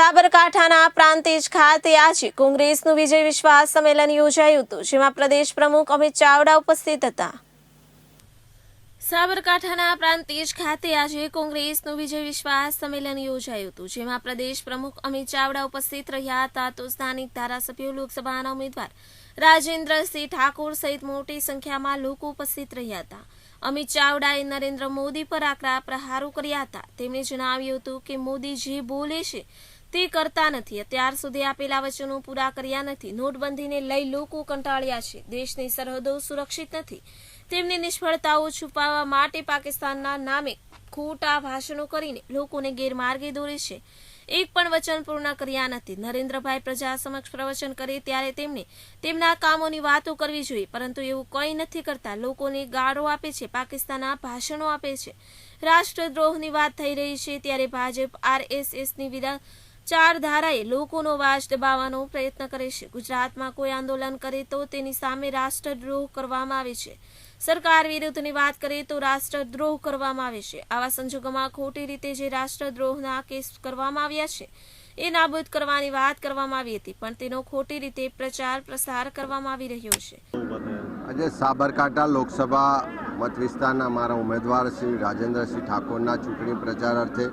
સાબરકાંઠાના પ્રાંતિજ ખાતે આજે કોંગ્રેસનું વિજય વિશ્વાસ સંમેલન યોજાયું હતું, જેમાં પ્રદેશ પ્રમુખ અમિત ચાવડા ઉપસ્થિત હતા. સાબરકાંઠાના પ્રાંતિજ ખાતે આજે કોંગ્રેસનું વિજય વિશ્વાસ સંમેલન યોજાયું હતું, જેમાં પ્રદેશ પ્રમુખ અમિત ચાવડા ઉપસ્થિત રહ્યા હતા. તો સ્થાનિક ધારાસભ્યો, લોકસભાના ઉમેદવાર રાજેન્દ્રસિંહ ઠાકોર સહિત મોટી સંખ્યામાં લોકો ઉપસ્થિત રહ્યા હતા. અમિત ચાવડાએ નરેન્દ્ર મોદી પર આકરા પ્રહારો કર્યા હતા. તેમણે જણાવ્યું હતું કે મોદી જે બોલે છે તે કરતા નથી. અત્યાર સુધી આપેલા વચનો પૂરા કર્યા નથી. નોટબંધીને લઈ લોકો કંટાળ્યા છે. દેશની સરહદો સુરક્ષિત નથી. તેમની નિષ્ફળતાઓ છુપાવવા માટે પાકિસ્તાનના નામે ખોટા ભાષણો કરીને લોકોને ગેરમાર્ગે દોરે છે. એક પણ વચન પૂર્ણ કર્યા નથી. નરેન્દ્રભાઈ પ્રજા સમક્ષ પ્રવચન કરે ત્યારે તેમને તેમના કામોની વાતો કરવી જોઈએ, પરંતુ એવું કંઈ નથી કરતા. લોકોને ગાળો આપે છે, પાકિસ્તાનના ભાષણો આપે છે. રાષ્ટ્રદ્રોહની વાત થઈ રહી છે, ત્યારે ભાજપ, આરએસએસની વિધાન ચાર ધારાએ લોકોનો વાસ દબાવવાનો પ્રયત્ન કરે છે. ગુજરાતમાં કોઈ આંદોલન કરે તો તેની સામે રાષ્ટ્રદ્રોહ કરવામાં આવે છે. સરકાર વિરુદ્ધની વાત કરીએ તો રાષ્ટ્રદ્રોહ કરવામાં આવે છે. આવા સંજોગોમાં ખોટી રીતે જે રાષ્ટ્રદ્રોહના કેસ કરવામાં આવ્યા છે, એ નાબૂદ કરવાની વાત કરવામાં આવી હતી, પણ તેનો ખોટી રીતે પ્રચાર પ્રસાર કરવામાં આવી રહ્યો છે. આજે સાબરકાંઠા લોકસભા મત વિસ્તારના મારા ઉમેદવાર શ્રી રાજેન્દ્રસિંહ ઠાકોરના ચૂંટણી પ્રચાર અર્થે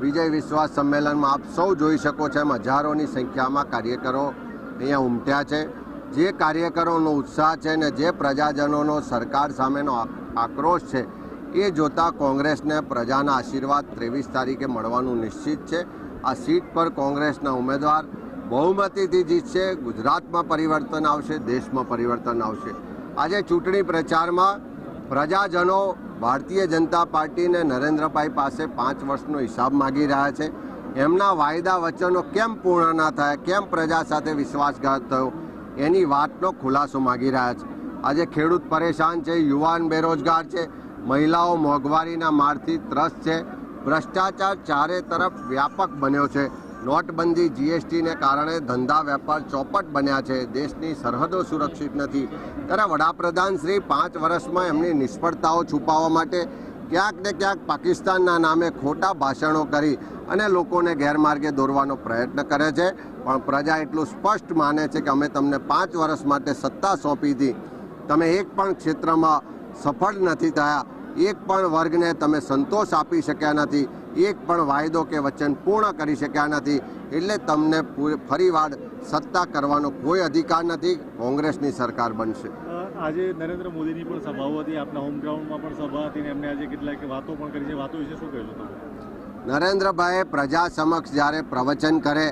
વિજય વિશ્વાસ સંમેલનમાં આપ સૌ જોઈ શકો છો, એમ હજારોની સંખ્યામાં કાર્યકરો અહીંયા ઉમટ્યા છે. જે કાર્યકરોનો ઉત્સાહ છે ને જે પ્રજાજનોનો સરકાર સામેનો આક્રોશ છે, એ જોતા કોંગ્રેસને પ્રજાના આશીર્વાદ ત્રેવીસ તારીખે મળવાનું નિશ્ચિત છે. આ સીટ પર કોંગ્રેસના ઉમેદવાર બહુમતીથી જીતશે, ગુજરાતમાં પરિવર્તન આવશે, દેશમાં પરિવર્તન આવશે. આજે ચૂંટણી પ્રચારમાં પ્રજાજનો ભારતીય જનતા પાર્ટીને નરેન્દ્રભાઈ પાસે પાંચ વર્ષનો હિસાબ માગી રહ્યા છે. એમના વાયદા વચનો કેમ પૂર્ણ ના થયા? કેમ પ્રજા સાથે વિશ્વાસઘાત થયો? એની વાતનો ખુલાસો માગી રહ્યા છે. આજે ખેડૂત પરેશાન છે, યુવાન બેરોજગાર છે, મહિલાઓ મોંઘવારીના મારથી ત્રસ્ત છે. ભ્રષ્ટાચાર ચારે તરફ વ્યાપક બન્યો છે. નોટબંધી જીએસટીને કારણે ધંધા વેપાર ચોપટ બન્યા છે. દેશની સરહદો સુરક્ષિત નથી. ત્યારે વડાપ્રધાન શ્રી પાંચ વર્ષમાં એમની નિષ્ફળતાઓ છુપાવવા માટે ક્યાંક ને ક્યાંક પાકિસ્તાનના નામે ખોટા ભાષણો કરી અને લોકોને ગેરમાર્ગે દોરવાનો પ્રયત્ન કરે છે. પણ પ્રજા એટલું સ્પષ્ટ માને છે કે અમે તમને પાંચ વર્ષ માટે સત્તા સોંપી હતી. તમે એક પણ ક્ષેત્રમાં સફળ નથી થયા. એક પણ વર્ગને તમે સંતોષ આપી શક્યા નથી. એક પણ વાયદો કે વચન પૂર્ણ કરી શક્યા નથી. એટલે તમને ફરીવાર સત્તા કરવાનો કોઈ અધિકાર નથી. કોંગ્રેસની સરકાર બનશે. આજે નરેન્દ્ર મોદીની પણ સભાઓ હતી. આપના હોમ ગ્રાઉન્ડમાં પણ સભા હતી ને એમને આજે કેટલાક વાતો પણ કરી છે. વાતો વિશે શું કહેલું તમે? નરેન્દ્રભાઈએ પ્રજા સમક્ષ જ્યારે પ્રવચન કરે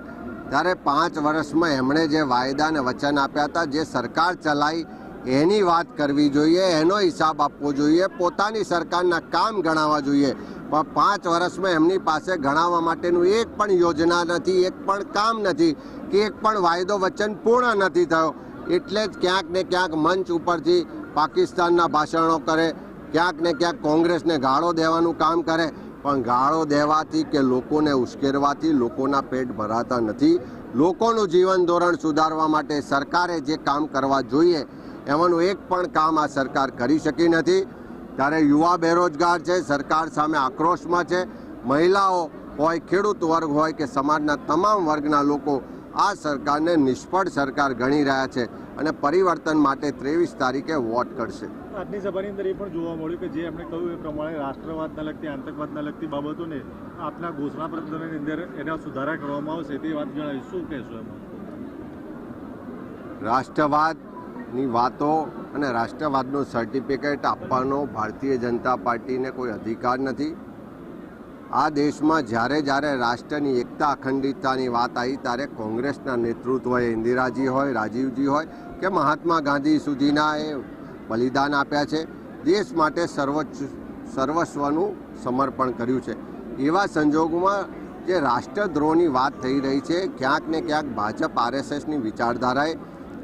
ત્યારે પાંચ વર્ષમાં એમણે જે વાયદા અને વચન આપ્યા હતા જે સરકાર ચલાવી એની વાત કરવી જોઈએ, એનો હિસાબ આપવો જોઈએ, પોતાની સરકારના કામ ગણાવવા જોઈએ. પણ પાંચ વર્ષમાં એમની પાસે ગણાવવા માટેનું એક પણ યોજના નથી, એક પણ કામ નથી, કે એક પણ વાયદો વચન પૂર્ણ નથી થયો. એટલે જ ક્યાંક ને ક્યાંક મંચ ઉપરથી પાકિસ્તાનના ભાષણો કરે, ક્યાંક ને ક્યાંક કોંગ્રેસને ગાળો દેવાનું કામ કરે. પણ ગાળો દેવાથી કે લોકોને ઉશ્કેરવાથી લોકોના પેટ ભરાતા નથી. લોકોનું જીવન ધોરણ સુધારવા માટે સરકારે જે કામ કરવા જોઈએ એમાંનું એક પણ કામ આ સરકાર કરી શકી નથી. ત્યારે યુવા બેરોજગાર છે સરકાર સામે આક્રોશમાં છે. મહિલાઓ હોય ખેડૂત વર્ગ હોય કે સમાજના તમામ વર્ગના લોકો આ સરકારને નિષ્ફળ સરકાર ગણી રહ્યા છે અને પરિવર્તન માટે ત્રેવીસ તારીખે વોટ કરશે. આજની સભાની અંદર એ પણ જોવા મળ્યું કે જે એમણે કહ્યું એ પ્રમાણે રાષ્ટ્રવાદના લગતી આતંકવાદના લગતી બાબતોને આપના ઘોષણાપત્રની અંદર એના સુધારા કરવામાં આવશે તે વાત જણાવી શું કહેશો એમાં? રાષ્ટ્રવાદની વાતો અને રાષ્ટ્રવાદનું સર્ટિફિકેટ આપવાનો ભારતીય જનતા પાર્ટીને કોઈ અધિકાર નથી. આ દેશમાં જ્યારે જ્યારે રાષ્ટ્રની એકતા અખંડિતતાની વાત આવી, ત્યારે કોંગ્રેસના નેતૃત્વએ ઇન્દિરાજી હોય, રાજીવજી હોય કે મહાત્મા ગાંધી સુધીના એ બલિદાન આપ્યા છે. દેશ માટે સર્વોચ્ચ, સર્વસ્વનું સમર્પણ કર્યું છે. એવા સંજોગોમાં જે રાષ્ટ્રદ્રોહની વાત થઈ રહી છે, ક્યાંક ને ક્યાંક ભાજપ, આરએસએસની વિચારધારાએ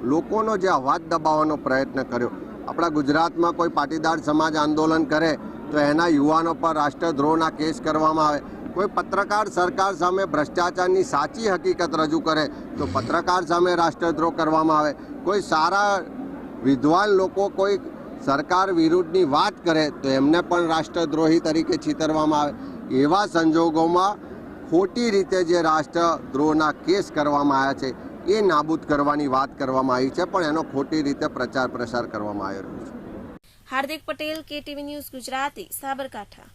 લોકોનો જે અવાજ દબાવવાનો પ્રયત્ન કર્યો. આપણા ગુજરાતમાં કોઈ પાટીદાર સમાજ આંદોલન કરે, તો એના યુવાનો પર રાષ્ટ્રદ્રોહના કેસ કરવામાં આવે. કોઈ પત્રકાર સરકાર સામે ભ્રષ્ટાચારની સાચી હકીકત રજૂ કરે, તો પત્રકાર સામે રાષ્ટ્રદ્રોહ કરવામાં આવે. કોઈ સારા વિદ્વાન લોકો કોઈ સરકાર વિરુદ્ધની વાત કરે, તો એમને પણ રાષ્ટ્રદ્રોહી તરીકે છીતરવામાં આવે. એવા સંજોગોમાં ખોટી રીતે જે રાષ્ટ્રદ્રોહના કેસ કરવામાં આવ્યા છે એ નાબૂદ કરવાની વાત કરવામાં આવી છે, પણ એનો ખોટી રીતે પ્રચાર પ્રસાર કરવામાં આવી છે. Hardik Patel, KTV news Gujarati, Sabarkantha.